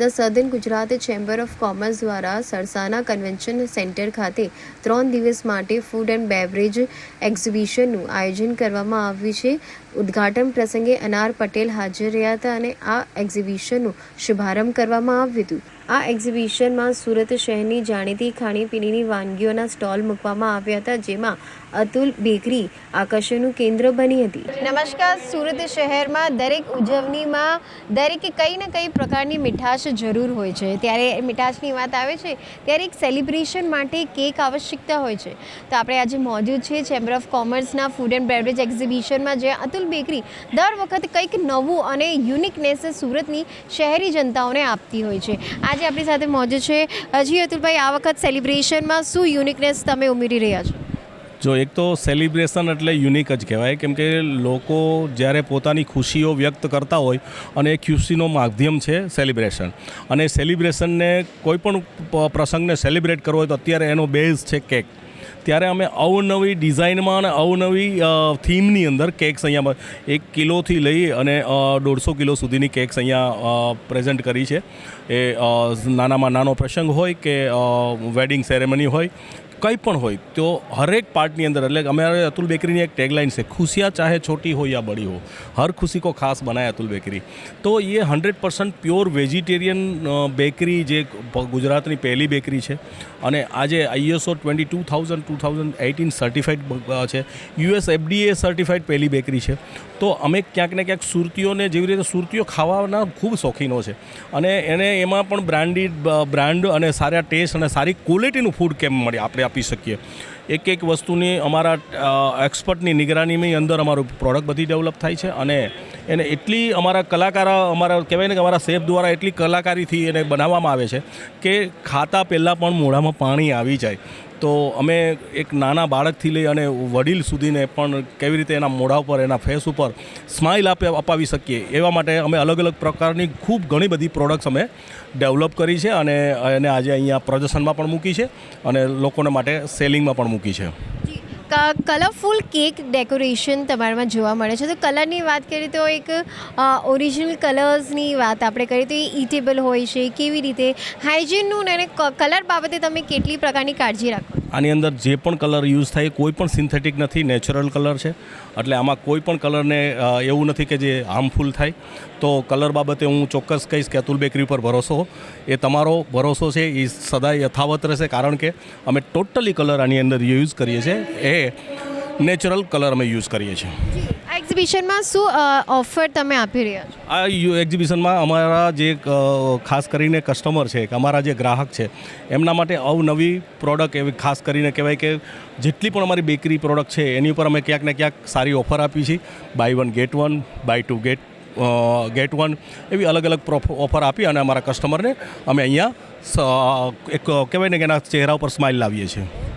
The સદન Gujarat chamber of commerce દ્વારા Sarsana convention centre ખાતે ત્રણ દિવસ માટે ફૂડ એન્ડ બેવરેજ એક્ઝિબિશનનું આયોજન કરવામાં આવ્યું છે. ઉદ્ઘાટન પ્રસંગે અનાર પટેલ હાજર રહ્યા હતા અને આ એક્ઝિબિશનનું શુભારંભ કરવામાં આવ્યું હતું. આ એક્ઝિબિશનમાં સુરત શહેરની જાણીતી ખાણીપીણીની વાનગીઓના સ્ટોલ મૂકવામાં આવ્યા હતા, જેમાં અતુલ બેકરી આકર્ષણનું કેન્દ્ર બની હતી. નમસ્કાર, સુરત શહેરમાં દરેક ઉજવણીમાં દરેકે કંઈ ને કંઈ પ્રકારની મીઠાશ જરૂર હોય છે. ત્યારે મીઠાશની વાત આવે છે, ત્યારે એક સેલિબ્રેશન માટે કેક આવશ્યકતા હોય છે. તો આપણે આજે મોજૂદ છે ચેમ્બર ઓફ કોમર્સના ફૂડ એન્ડ બેવરેજ એક્ઝિબિશનમાં જ્યાં અતુલ બેકરી દર વખત કંઈક નવું અને યુનિકનેસ સુરતની શહેરી જનતાઓને આપતી હોય છે. આજે આપણી સાથે મોજૂદ છે. હજી અતુલભાઈ, આ વખત સેલિબ્રેશનમાં શું યુનિકનેસ તમે ઉમેરી રહ્યા છો? જો એક તો સેલિબ્રેશન એટલે યુનિક જ કહેવાય. કેમ કે લોકો જ્યારે પોતાની ખુશીઓ વ્યક્ત કરતા હોય અને એ ખુશીનો માધ્યમ છે સેલિબ્રેશન અને સેલિબ્રેશનને કોઈ પણ પ્રસંગને સેલિબ્રેટ કરવો હોય તો અત્યારે એનો બેઝ છે કેક ત્યારે અમે અવનવી ડિઝાઇનમાં અને અવનવી થીમની અંદર કેક્સ અહીંયા એક કિલોથી લઈ અને દોઢસો કિલો સુધીની કેક્સ અહીંયા પ્રેઝન્ટ કરી છે. એ નાનામાં નાનો પ્રસંગ હોય કે વેડિંગ સેરેમની હોય કંઈ પણ હોય, તો હરેક પાર્ટની અંદર, એટલે અમારે અતુલ બેકરીની એક ટેગલાઇન છે, ખુશિયા ચાહે છોટી હો યા બડી હો. હર ખુશી કો ખાસ બનાય અતુલ બેકરી. તો એ hundred percent pure vegetarian bakery જે ગુજરાતની પહેલી બેકરી છે. અને આજે ISO twenty two thousand two thousand eighteen certified છે. યુએસ એફડીએ સર્ટિફાઈડ પહેલી બેકરી છે. તો અમે ક્યાંક ને ક્યાંક સુરતીઓને જેવી રીતે સુરતીઓ ખાવાના ખૂબ શોખીનો છે. અને એને એમાં પણ બ્રાન્ડી બ્રાન્ડ અને સારા ટેસ્ટ અને સારી ક્વોલિટીનું ફૂડ કેમ મળે? આપણે આપી શકીએ. એક એક વસ્તુની અમારા એક્સપર્ટની નિગરાનીની અંદર અમારું પ્રોડક્ટ બધી ડેવલપ થાય છે અને એને એટલી અમારા કલાકાર, અમારા, કહેવાય ને કે અમારા શેફ દ્વારા એટલી કલાકારીથી એને બનાવવામાં આવે છે કે ખાતા પહેલાં પણ મોઢામાં પાણી આવી જાય. તો અમે એક નાના બાળકથી લઈ અને વડીલ સુધીને પણ કેવી રીતે એના મોઢા ઉપર, એના ફેસ ઉપર સ્માઇલ આપે, અપાવી શકીએ. એવા માટે અમે અલગ અલગ પ્રકારની ખૂબ ઘણી બધી પ્રોડક્ટ્સ અમે ડેવલપ કરી છે અને એને આજે અહીંયા પ્રદર્શનમાં પણ મૂકી છે અને લોકોને માટે સેલિંગમાં પણ મૂકી છે. કલરફુલ કેક ડેકોરેશન તમારામાં જોવા મળે છે. તો કલરની વાત કરીએ તો એક ઓરિજિનલ કલર્સની વાત આપણે કરીએ તો એ ઇટેબલ હોય છે, કેવી રીતે? હાઇજીનનું અને કલર બાબતે તમે કેટલી પ્રકારની કાળજી રાખો? આની અંદર જે પણ કલર યુઝ થાય કોઈ પણ સિન્થેટિક નથી, નેચરલ કલર છે. એટલે આમાં કોઈ પણ કલરને એવું નથી કે જે હાર્મફુલ થાય. તો કલર બાબતે હું ચોક્કસ કહીશ કે અતુલ બેકરી પર ભરોસો. એ તમારો ભરોસો છે, એ સદાય યથાવત રહેશે, કારણ કે અમે ટોટલી કલર આની અંદર યુઝ કરીએ છીએ. એ નેચરલ કલર અમે યુઝ કરીએ છીએ. એક્ઝિબિશનમાં શું ઓફર તમે આપી રહ્યા છો? આ યુ એક્ઝિબિશનમાં અમારા જે ખાસ કરીને કસ્ટમર છે કે અમારા જે ગ્રાહક છે એમના માટે અવનવી પ્રોડક્ટ એવી ખાસ કરીને કહેવાય કે જેટલી પણ અમારી બેકરી પ્રોડક્ટ છે એની ઉપર અમે ક્યાંક ને ક્યાંક સારી ઓફર આપી છે. Buy one get one buy two get get one એવી અલગ અલગ ઓફર આપી અને અમારા કસ્ટમરને અમે અહીંયા એક કહેવાય ને કે એના ચહેરા ઉપર સ્માઇલ લાવીએ છીએ.